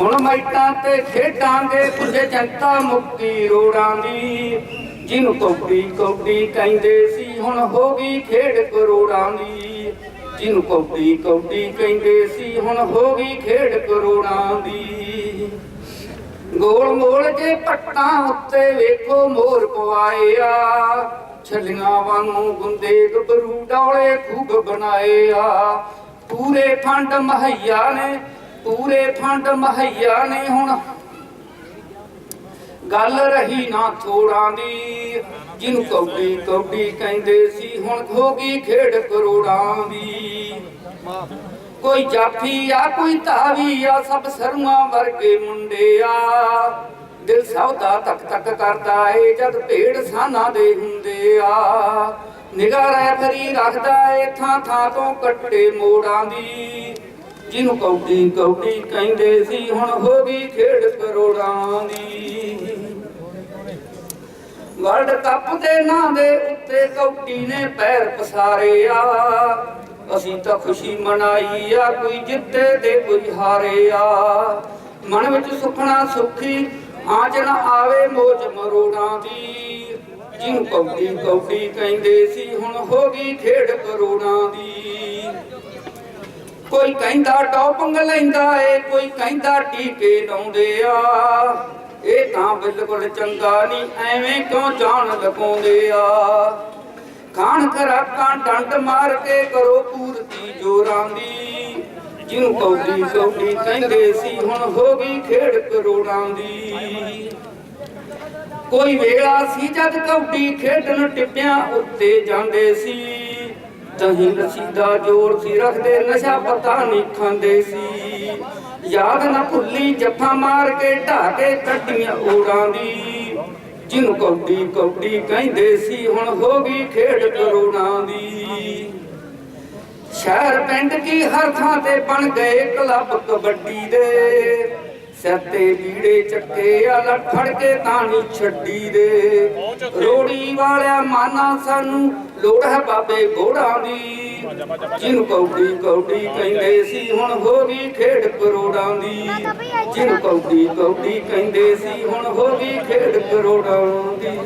ਹੁਣ ਮੈਟਾਂ ਤੇ ਖੇਡਾਂ ਦੇ ਪੁੱਜੇ ਜਨਤਾ ਮੁਕਤੀ ਰੋੜਾਂ ਦੀ। ਜਿਹਨੂੰ ਕੌਡੀ ਕੌਡੀ ਕਹਿੰਦੇ ਸੀ, ਹੁਣ ਹੋ ਗਈ ਖੇਡ ਕਰੋੜਾਂ ਦੀ। ਜਿਹਨੂੰ ਕੌਡੀ ਕੌਡੀ ਕਹਿੰਦੇ ਸੀ, ਹੁਣ ਹੋ ਗਈ ਖੇਡ ਕਰੋੜਾਂ ਦੀ। ਗੋਲ ਮੋਲ ਜੇ ਪੱਟਾਂ ਉੱਤੇ ਵੇਖੋ ਮੋਰ ਪਵਾਏ ਆ ਛੱਲੀਆਂ ਵਾਂਗੂ ਗੁੰਦੇ ਗੱਭਰੂ ਡੌਲੇ ਖੂਬ ਬਣਾਏ ਆ ਪੂਰੇ ਫੰਡ ਮਹਈਆ ਨੇ ਪੂਰੇ ਫੰਡ ਮਹਈਆ ਨੇ ਹੁਣ। ਗੱਲ ਰਹੀ ਨਾ ਥੋੜਾਂ ਦੀ, ਜਿਹਨੂੰ ਕੌਡੀ ਕੌਡੀ ਕਹਿੰਦੇ ਸੀ, ਹੁਣ ਹੋ ਗਈ ਖੇਡ ਕਰੋੜਾਂ ਦੀ। ਕੋਈ ਜਾਫੀ ਆ, ਕੋਈ ਧਾਵੀ ਆ, ਸਭ ਸਰੂਆਂ ਵਰਗੇ ਮੁੰਡੇ ਆ। ਦਿਲ ਸਭ ਦਾ ਤੱਕ ਤੱਕ ਕਰਦਾ ਏ, ਜਦ ਭੇੜ ਸਾਨਾ ਦੇ ਹੁੰਦੇ ਆ। ਨਿਗਾਹ ਰਹਿ ਰੈਫਰੀ ਰੱਖਦਾ ਏ, ਥਾਂ ਥਾਂ ਤੋਂ ਕੱਟੇ ਮੋੜਾਂ ਦੀ। ਜਿਹਨੂੰ ਕੌਡੀ ਕੌਡੀ ਕਹਿੰਦੇ ਸੀ, ਹੁਣ ਹੋ ਗਈ ਖੇਡ ਕਰੋੜਾਂ ਦੀ। ਵਰਲਡ ਕੱਪ ਦੇ ਨਾਂ ਦੇ ਉੱਤੇ ਕੌਡੀ ਨੇ ਪੈਰ ਪਸਾਰੇ ਆ ਅਸੀਂ ਤਾਂ ਖੁਸ਼ੀ ਮਨਾਈ ਆ, ਕੋਈ ਜਿੱਤੇ ਤੇ ਕੋਈ ਹਾਰੇ ਆ ਮਨ ਵਿੱਚ ਸੁਖਣਾ ਸੁਖੀ ਆਂਚ ਨਾ ਆਵੇ ਮੋਜ ਮਰੋੜਾਂ ਦੀ। ਜਿਹਨੂੰ ਕੌਡੀ ਕੌਡੀ ਕਹਿੰਦੇ ਸੀ, ਹੁਣ ਹੋ ਗਈ ਖੇਡ ਕਰੋੜਾਂ ਦੀ। ਕੋਈ ਕਹਿੰਦਾ ਟੌਪੰਗ ਲੈਂਦਾ ਏ, ਕੋਈ ਕਹਿੰਦਾ ਟੀਕੇ ਲਾਉਂਦੇ ਆ। ਇਹ ਤਾਂ ਬਿਲਕੁਲ ਚੰਗਾ ਨਹੀਂ ਐਵੇਂ ਕਿਉਂ ਜਾਣ ਲਗਾਉਂਦੇ ਆ? ਖਾਣ ਖਰਾਕਾਂ ਡੰਡ ਮਾਰ ਕੇ ਕਰੋ ਪੂਰਤੀ ਜੋਰਾਂ ਦੀ। ਜਿਹਨੂੰ ਕੌਡੀ ਕੌਡੀ ਕਹਿੰਦੇ ਸੀ, ਹੁਣ ਹੋ ਗਈ ਖੇਡ ਕਰੋੜਾਂ ਦੀ। ਕੋਈ ਵੇਲਾ ਸੀ ਜਦ ਕੌਡੀ ਖੇਡਣ ਟਿੱਪਿਆਂ ਉੱਤੇ ਜਾਂਦੇ ਸੀ। ਦਹੀਂ ਲੱਸੀ ਦਾ ਜੋਰ ਸੀ ਰੱਖਦੇ, ਨਸ਼ਾ ਪਤਾ ਨਹੀਂ ਖਾਂਦੇ ਸੀ। ਯਾਦ ਨਾ ਭੁੱਲੀ ਜੱਫਾ ਮਾਰ ਕੇ ਢਾ ਕੇ ਕੱਢੀਆਂ ਓੜਾਂ ਦੀ। ਜਿਹਨੂੰ ਕੌਡੀ ਕੌਡੀ ਕਹਿੰਦੇ ਸੀ, ਹੁਣ ਹੋ ਗਈ ਖੇਡ ਕਰੋੜਾਂ ਦੀ। ਸ਼ਹਿਰ ਪਿੰਡ ਕੀ ਹਰ ਥਾਂ ਤੇ ਬਣ ਗਏ ਕਲੱਬ ਕਬੱਡੀ ਦੇ। ਸਿਰ ਤੇ ਬੀੜੇ ਚੱਕੇ ਆ ਫੜ ਕੇ ਤਾਣੀ ਛੱਡੀ ਦੇ। ਰੋੜੀ ਵਾਲਿਆ ਮਾਨਾ ਸਾਨੂੰ, ਲੋੜ ਹੈ ਬਾਬੇ ਗੋੜਾਂ ਦੀ। ਜਿਨ ਕੌਡੀ ਕੌਡੀ ਕਹਿੰਦੇ ਸੀ, ਹੁਣ ਹੋ ਗਈ ਖੇਡ ਕਰੋੜਾਂ ਦੀ। ਜਿਨ ਕੌਡੀ ਕੌਡੀ ਕਹਿੰਦੇ ਸੀ, ਹੁਣ ਹੋ ਗਈ ਖੇਡ ਕਰੋੜਾਂ ਦੀ।